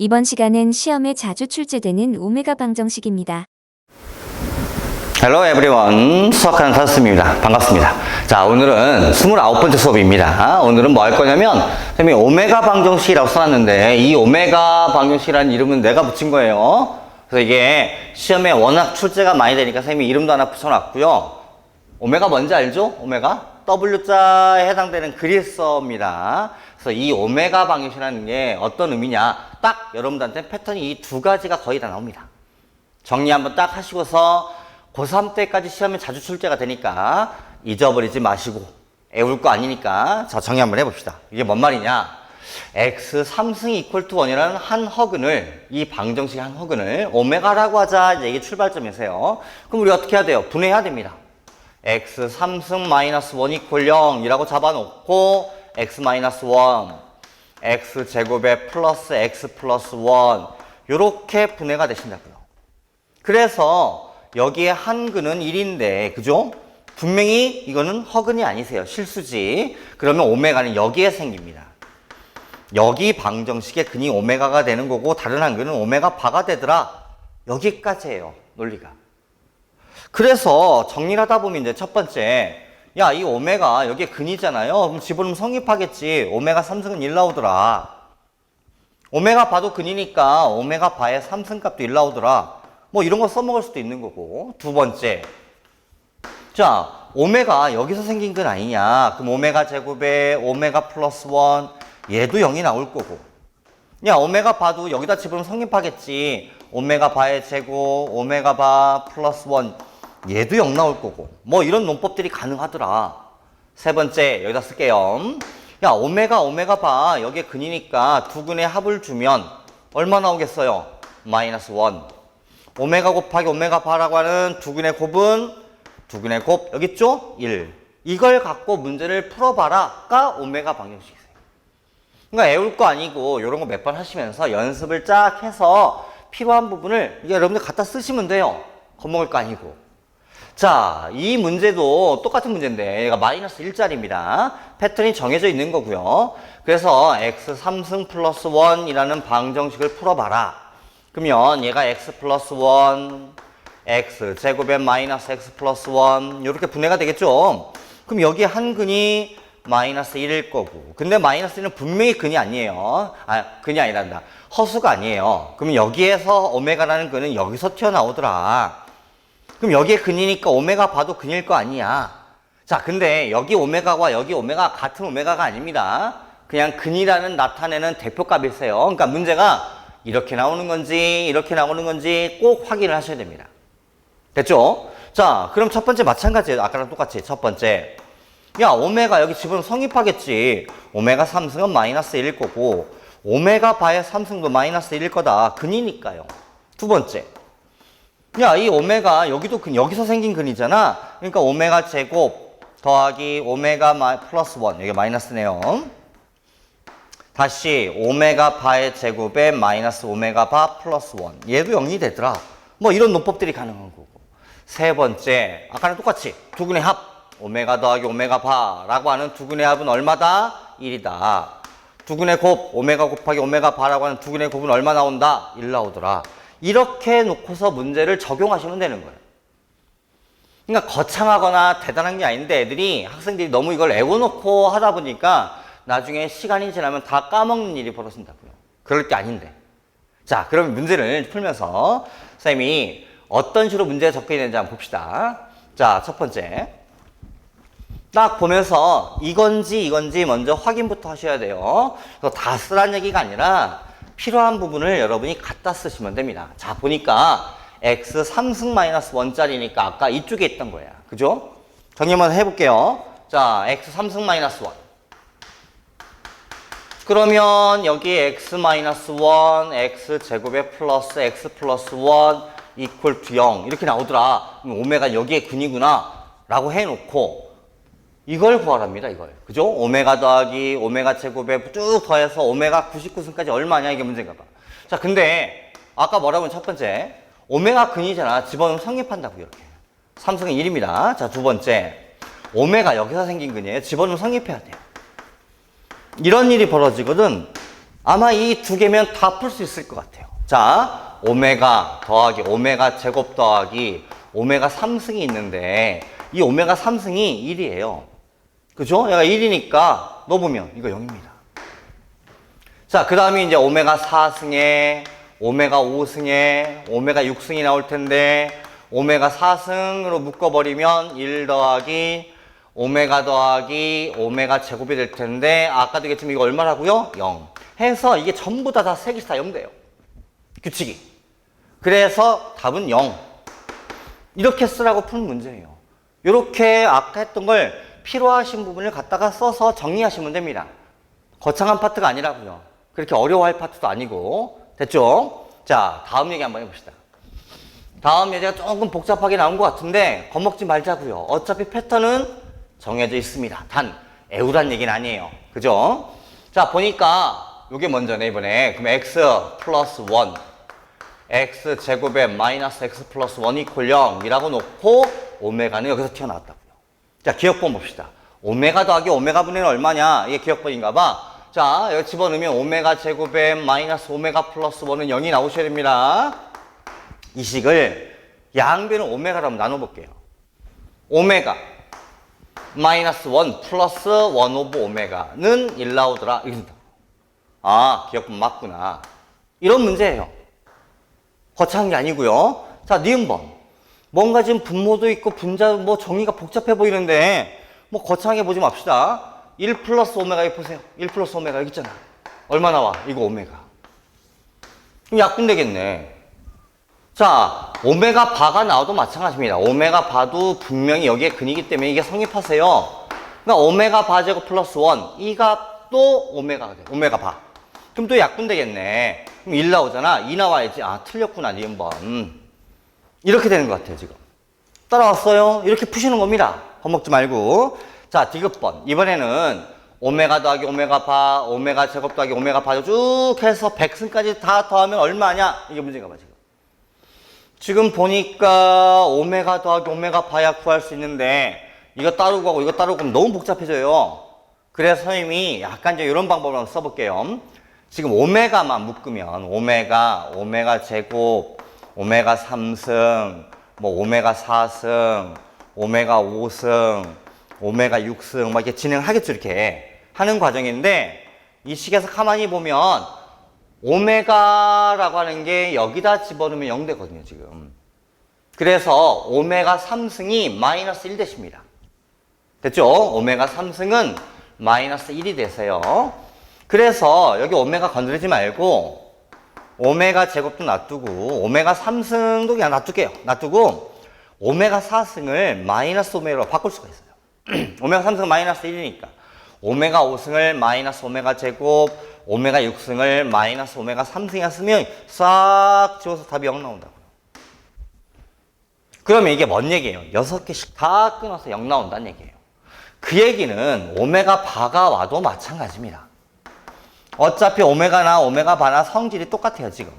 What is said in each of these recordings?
이번 시간은 시험에 자주 출제되는 오메가 방정식입니다. 헬로 에브리원 수학하는 사스입니다. 반갑습니다. 자 오늘은 29번째 수업입니다. 오늘은 뭐 할 거냐면 선생님이 오메가 방정식이라고 써놨는데 이 오메가 방정식이라는 이름은 내가 붙인 거예요. 그래서 이게 시험에 워낙 출제가 많이 되니까 선생님이 이름도 하나 붙여놨고요. 오메가 뭔지 알죠? 오메가? W자에 해당되는 그리스어입니다. 그래서 이 오메가 방정식이라는 게 어떤 의미냐? 딱 여러분들한테 패턴이 이 두 가지가 거의 다 나옵니다. 정리 한번 딱 하시고서 고3 때까지 시험에 자주 출제가 되니까 잊어버리지 마시고 애울 거 아니니까 자 정리 한번 해봅시다. 이게 뭔 말이냐? x 3승이 이퀄 투 1이라는 한 허근을 이 방정식의 한 허근을 오메가라고 하자 이게 출발점이세요. 그럼 우리 어떻게 해야 돼요? 분해해야 됩니다. X 3승 마이너스 1 이퀄 0이라고 잡아놓고 x 마이너스 1 x 제곱에 플러스 x 플러스 1 이렇게 분해가 되신다고요. 그래서 여기에 한근은 1인데 그죠? 분명히 이거는 허근이 아니세요. 실수지. 그러면 오메가는 여기에 생깁니다. 여기 방정식의 근이 오메가가 되는 거고 다른 한근은 오메가 바가 되더라. 여기까지예요. 논리가. 그래서 정리를 하다 보면 이제 첫 번째 야 이 오메가 여기에 근이잖아요. 그럼 집어넣으면 성립하겠지. 오메가 3승은 1 나오더라. 오메가 바도 근이니까 오메가 바의 3승 값도 1 나오더라. 뭐 이런 거 써먹을 수도 있는 거고. 두 번째. 자, 오메가 여기서 생긴 건 아니냐. 그럼 오메가 제곱에 오메가 플러스 1 얘도 0이 나올 거고. 야, 오메가 바도 여기다 집으면 성립하겠지. 오메가 바의 제곱, 오메가 바 플러스 1 얘도 0 나올 거고. 뭐 이런 논법들이 가능하더라. 세 번째, 여기다 쓸게요. 야, 오메가, 오메가 바 여기에 근이니까 두 근의 합을 주면 얼마 나오겠어요? 마이너스 1. 오메가 곱하기 오메가 바라고 하는 두 근의 곱은 두 근의 곱 여기 있죠? 1. 이걸 갖고 문제를 풀어봐라가 오메가 방정식이세요. 그러니까 애울 거 아니고 이런 거 몇 번 하시면서 연습을 쫙 해서 필요한 부분을 이게 여러분들 갖다 쓰시면 돼요. 겁먹을 거 아니고. 자, 이 문제도 똑같은 문제인데 얘가 마이너스 1짜리입니다. 패턴이 정해져 있는 거고요. 그래서 x 3승 플러스 1이라는 방정식을 풀어봐라. 그러면 얘가 x 플러스 1, x 제곱에 마이너스 x 플러스 1 이렇게 분해가 되겠죠. 그럼 여기 한 근이 마이너스 1일 거고 근데 마이너스 1은 분명히 근이 아니에요. 아 근이 아니란다. 허수가 아니에요. 그럼 여기에서 오메가라는 근은 여기서 튀어나오더라. 그럼 여기에 근이니까 오메가 봐도 근일 거 아니야. 자 근데 여기 오메가와 여기 오메가 같은 오메가가 아닙니다. 그냥 근이라는 나타내는 대표값일세요. 그러니까 문제가 이렇게 나오는 건지 이렇게 나오는 건지 꼭 확인을 하셔야 됩니다. 됐죠? 자, 그럼 첫 번째 마찬가지예요. 아까랑 똑같이 첫 번째. 야, 오메가 여기 집으면 성립하겠지. 오메가 3승은 마이너스 1일 거고 오메가 바의 3승도 마이너스 1일 거다. 근이니까요. 두 번째. 야, 이 오메가 여기도 근 여기서 생긴 근이잖아. 그러니까 오메가 제곱 더하기 오메가 마, 플러스 1. 이게 마이너스네요. 다시 오메가 바의 제곱에 마이너스 오메가 바 플러스 1. 얘도 0이 되더라. 뭐 이런 논법들이 가능한 거고. 세 번째, 아까랑 똑같이 두 근의 합. 오메가 더하기 오메가 바라고 하는 두 근의 합은 얼마다? 1이다. 두 근의 곱, 오메가 곱하기 오메가 바라고 하는 두 근의 곱은 얼마 나온다? 1 나오더라. 이렇게 놓고서 문제를 적용하시면 되는 거예요. 그러니까 거창하거나 대단한 게 아닌데 애들이 학생들이 너무 이걸 애워놓고 하다 보니까 나중에 시간이 지나면 다 까먹는 일이 벌어진다고요. 그럴 게 아닌데. 자, 그럼 문제를 풀면서 선생님이 어떤 식으로 문제가 적혀야 되는지 봅시다. 자, 첫 번째. 딱 보면서 이건지 이건지 먼저 확인부터 하셔야 돼요. 그래서 다 쓰란 얘기가 아니라 필요한 부분을 여러분이 갖다 쓰시면 됩니다. 자, 보니까 x 3승 마이너스 1짜리니까 아까 이쪽에 있던 거야. 그죠? 정리 한번 해볼게요. 자, x 3승 마이너스 1. 그러면 여기 x 마이너스 1, x 제곱에 플러스 x 플러스 1 이퀄 투 0 이렇게 나오더라. 오메가 여기에 근이구나 라고 해놓고 이걸 구하랍니다. 이걸. 그죠? 오메가 더하기 오메가 제곱에 쭉 더해서 오메가 99승까지 얼마냐 이게 문제인가 봐. 자, 근데 아까 뭐라고 했첫 번째 오메가 근이잖아. 집어넣으면 성립한다고 이렇게. 3승은 1입니다. 자, 두 번째 오메가 여기서 생긴 근이에요. 집어넣으면 성립해야 돼요. 이런 일이 벌어지거든. 아마 이 두 개면 다 풀 수 있을 것 같아요. 자, 오메가 더하기 오메가 제곱 더하기 오메가 3승이 있는데 이 오메가 3승이 1이에요. 그죠? 얘가 1이니까 넣어보면 이거 0입니다. 자, 그 다음에 이제 오메가 4승에 오메가 5승에 오메가 6승이 나올 텐데 오메가 4승으로 묶어버리면 1 더하기 오메가 더하기 오메가 제곱이 될 텐데 아까도 얘기했지만 이거 얼마라고요? 0 해서 이게 전부 다다세 개씩 다0 돼요 규칙이 그래서 답은 0 이렇게 쓰라고 푸는 문제예요 이렇게 아까 했던 걸 필요하신 부분을 갖다가 써서 정리하시면 됩니다 거창한 파트가 아니라고요 그렇게 어려워할 파트도 아니고 됐죠? 자 다음 얘기 한번 해봅시다 다음 예제가 조금 복잡하게 나온 것 같은데 겁먹지 말자고요. 어차피 패턴은 정해져 있습니다. 단 애우란 얘기는 아니에요. 그죠? 자 보니까 이게 먼저네 이번에 그럼 x 플러스 1 x 제곱에 마이너스 x 플러스 1 이퀄 0이라고 놓고 오메가는 여기서 튀어나왔다고요. 자 기억번 봅시다. 오메가 더하기 오메가 분의 는 얼마냐? 이게 기억번인가 봐. 자 여기 집어넣으면 오메가 제곱에 마이너스 오메가 플러스 1은 0이 나오셔야 됩니다. 이 식을 양변을 오메가로 한번 나눠볼게요. 오메가 마이너스 1 플러스 1 오브 오메가는 1 나오더라. 된다. 아, 기억분 맞구나. 이런 문제예요. 거창한 게 아니고요. 자, 니은번. 뭔가 지금 분모도 있고 분자 뭐 정의가 복잡해 보이는데 뭐 거창하게 보지 맙시다. 1 플러스 오메가 이 보세요. 1 플러스 오메가 여기 있잖아. 얼마 나와? 이거 오메가. 그럼 약분 되겠네. 자, 오메가 바가 나와도 마찬가지입니다. 오메가 바도 분명히 여기에 근이기 때문에 이게 성립하세요. 그러니까 오메가 바 제곱 플러스 1. 이 값도 오메가가 돼. 오메가 바. 그럼 또 약분 되겠네. 그럼 1 나오잖아. 2 나와야지. 아, 틀렸구나. 니은번. 음. 이렇게 되는 것 같아요, 지금. 따라왔어요? 이렇게 푸시는 겁니다. 겁먹지 말고. 자, 디귿번. 이번에는 오메가 더하기 오메가 바, 오메가 제곱 더하기 오메가 바로 쭉 해서 100승까지 다 더하면 얼마냐? 이게 문제인가 봐, 지금. 지금 보니까 오메가 더하기 오메가 바야 구할 수 있는데 이거 따로 구하고 이거 따로 구하면 너무 복잡해져요. 그래서 선생님이 약간 이제 이런 방법을 한번 써볼게요. 지금 오메가만 묶으면 오메가, 오메가 제곱, 오메가 3승, 뭐 오메가 4승, 오메가 5승, 오메가 6승 막 이렇게 진행하겠죠 이렇게 하는 과정인데 이 식에서 가만히 보면 오메가라고 하는 게 여기다 집어넣으면 0 되거든요, 지금. 그래서 오메가 3승이 마이너스 1 되십니다. 됐죠? 오메가 3승은 마이너스 1이 되세요. 그래서 여기 오메가 건드리지 말고 오메가 제곱도 놔두고 오메가 3승도 그냥 놔둘게요. 놔두고 오메가 4승을 마이너스 오메가로 바꿀 수가 있어요. 오메가 3승은 마이너스 1이니까 오메가 5승을 마이너스 오메가 제곱 오메가 6승을 마이너스 오메가 3승이나 쓰면 싹 지워서 답이 0 나온다고요. 그러면 이게 뭔 얘기예요? 6개씩 다 끊어서 0 나온다는 얘기예요. 그 얘기는 오메가 바가 와도 마찬가지입니다. 어차피 오메가나 오메가 바나 성질이 똑같아요, 지금.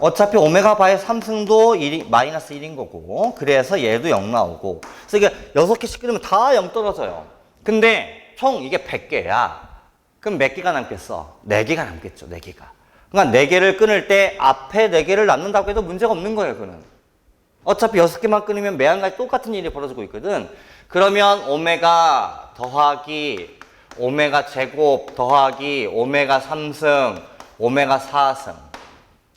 어차피 오메가 바의 3승도 1이, 마이너스 1인 거고, 그래서 얘도 0 나오고. 그래서 이게 6개씩 끊으면 다 0 떨어져요. 근데 총 이게 100개야. 그럼 몇 개가 남겠어? 4개가 남겠죠, 4개가. 그러니까 4개를 끊을 때 앞에 4개를 남는다고 해도 문제가 없는 거예요, 그는. 어차피 6개만 끊으면 매한가지 똑같은 일이 벌어지고 있거든. 그러면 오메가 더하기 오메가 제곱 더하기 오메가 3승 오메가 4승.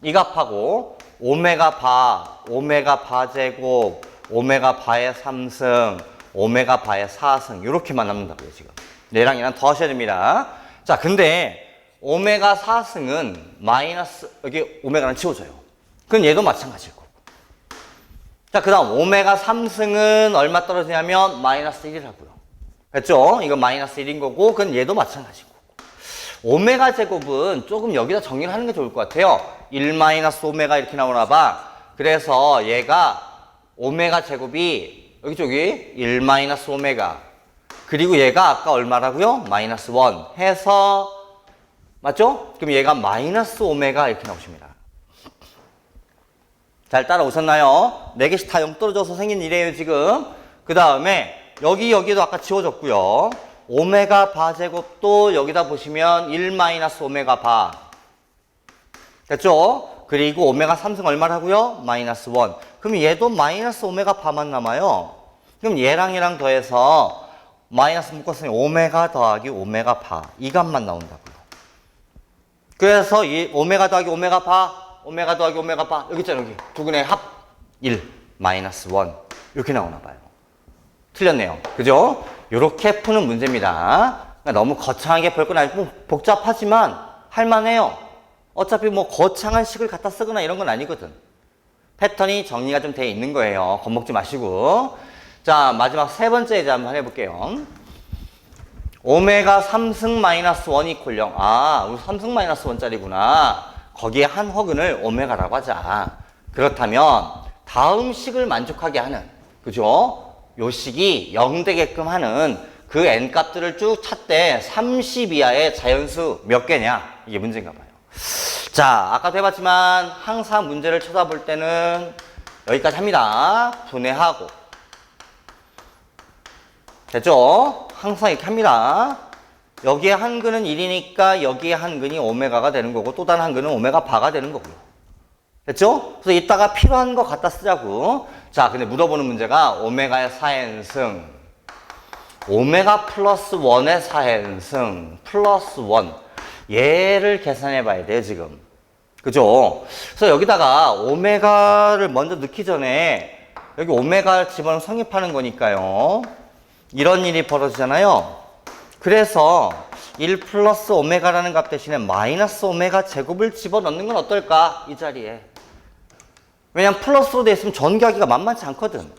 이 값하고 오메가 바 오메가 바 제곱 오메가 바의 3승 오메가 바의 4승. 이렇게만 남는다고요 지금. 얘랑 얘랑 더 하셔야 됩니다. 자 근데 오메가 4승은 마이너스 여기 오메가는 지워져요. 그건 얘도 마찬가지고. 자, 그 다음, 오메가 3승은 얼마 떨어지냐면, 마이너스 1이라고요. 됐죠? 이건 마이너스 1인 거고, 그건 얘도 마찬가지고. 오메가 제곱은 조금 여기다 정리를 하는 게 좋을 것 같아요. 1 마이너스 오메가 이렇게 나오나 봐. 그래서 얘가 오메가 제곱이, 여기 저기, 1 마이너스 오메가. 그리고 얘가 아까 얼마라고요? 마이너스 1 해서, 맞죠? 그럼 얘가 마이너스 오메가 이렇게 나오십니다. 잘 따라오셨나요? 4개씩 다0 떨어져서 생긴 일이에요, 지금. 그 다음에, 여기, 여기도 아까 지워졌고요. 오메가 바 제곱도 여기다 보시면 1 마이너스 오메가 바. 됐죠? 그리고 오메가 3승 얼마라고요? 마이너스 1. 그럼 얘도 마이너스 오메가 바만 남아요. 그럼 얘랑 얘랑 더해서 마이너스 묶었으니 오메가 더하기 오메가 바. 이 값만 나온다고요. 그래서 이 오메가 더하기 오메가 바, 오메가 더하기 오메가 바. 여기 있잖아요, 여기. 두 근의 합 1, 마이너스 1. 이렇게 나오나 봐요. 틀렸네요. 그죠? 이렇게 푸는 문제입니다. 그러니까 너무 거창하게 볼 건 아니고 뭐 복잡하지만 할만해요. 어차피 뭐 거창한 식을 갖다 쓰거나 이런 건 아니거든. 패턴이 정리가 좀 돼 있는 거예요. 겁먹지 마시고. 자, 마지막 세 번째 이제 한번 해볼게요. 오메가 3승 마이너스 1 이퀄 0. 아, 우리 3승 마이너스 1짜리구나. 거기에 한 허근을 오메가라고 하자. 그렇다면 다음 식을 만족하게 하는, 그죠? 요 식이 0 되게끔 하는 그 n 값들을 쭉 찾되 30 이하의 자연수 몇 개냐? 이게 문제인가 봐요. 자, 아까도 해봤지만 항상 문제를 쳐다볼 때는 여기까지 합니다. 분해하고. 됐죠? 항상 이렇게 합니다. 여기에 한 근은 1이니까 여기에 한 근이 오메가가 되는 거고 또 다른 한 근은 오메가 바가 되는 거고요. 됐죠? 그래서 이따가 필요한 거 갖다 쓰자고. 자, 근데 물어보는 문제가 오메가의 4n승. 오메가 플러스 1의 4n승. 플러스 1. 얘를 계산해 봐야 돼요, 지금. 그죠? 그래서 여기다가 오메가를 먼저 넣기 전에 여기 오메가 집어넣어 성립하는 거니까요. 이런 일이 벌어지잖아요. 그래서 1 플러스 오메가라는 값 대신에 마이너스 오메가 제곱을 집어넣는 건 어떨까? 이 자리에. 왜냐면 플러스로 돼 있으면 전개하기가 만만치 않거든.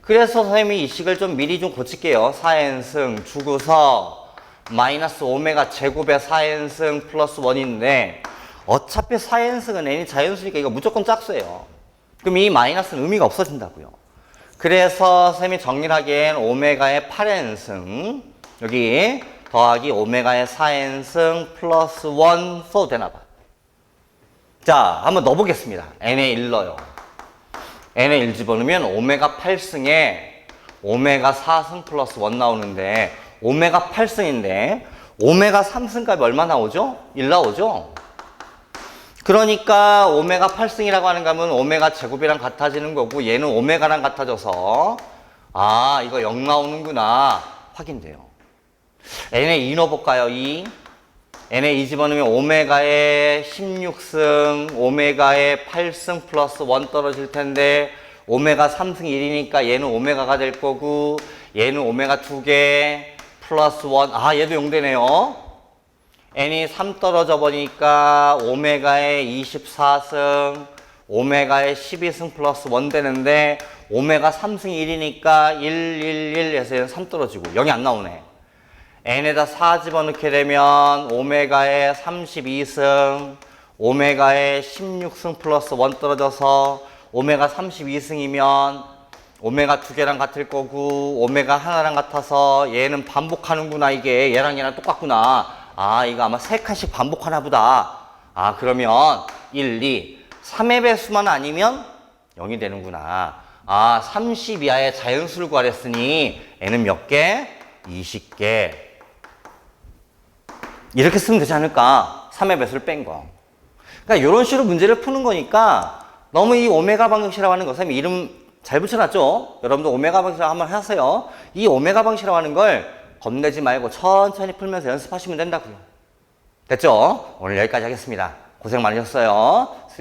그래서 선생님이 이 식을 좀 미리 좀 고칠게요. 4n승 주고서 마이너스 오메가 제곱의 4n승 플러스 1인데 어차피 4n승은 n이 자연수니까 이거 무조건 짝수예요. 그럼 이 마이너스는 의미가 없어진다고요. 그래서 쌤이 정리를 하기엔 오메가의 8n승 여기 더하기 오메가의 4n승 플러스 1 써도 되나 봐. 자, 한번 넣어보겠습니다. n에 1 넣어요. n에 1 집어넣으면 오메가 8승에 오메가 4승 플러스 1 나오는데 오메가 8승인데 오메가 3승 값이 얼마 나오죠? 1 나오죠? 그러니까 오메가 8승이라고 하는 값은 오메가 제곱이랑 같아지는 거고 얘는 오메가랑 같아져서 아 이거 0 나오는구나 확인돼요. n에 2 넣어볼까요? 2 n에 2 집어넣으면 오메가의 16승 오메가의 8승 플러스 1 떨어질 텐데 오메가 3승 1이니까 얘는 오메가가 될 거고 얘는 오메가 2개 플러스 1 아 얘도 0 되네요. n이 3 떨어져 버리니까 오메가의 24승, 오메가의 12승 플러스 1 되는데 오메가 3승 1이니까 1, 1, 1 해서 얘는 3 떨어지고 0이 안 나오네. N에다 4 집어넣게 되면 오메가의 32승, 오메가의 16승 플러스 1 떨어져서 오메가 32승이면 오메가 두 개랑 같을 거고 오메가 하나랑 같아서 얘는 반복하는구나 이게. 얘랑 얘랑 똑같구나. 아 이거 아마 세 칸씩 반복하나 보다. 아 그러면 1, 2, 3의 배수만 아니면 0이 되는구나. 아30 이하의 자연수를 구하랬으니 n은 몇 개? 20개 이렇게 쓰면 되지 않을까 3의 배수를 뺀 거. 그러니까 이런 식으로 문제를 푸는 거니까 너무 이 오메가 방정식이라고 하는 거, 선생님 이름 잘 붙여놨죠? 여러분도 오메가 방정식 한번 하세요. 이 오메가 방정식이라고 하는 걸 겁내지 말고 천천히 풀면서 연습하시면 된다고요. 됐죠? 오늘 여기까지 하겠습니다. 고생 많으셨어요.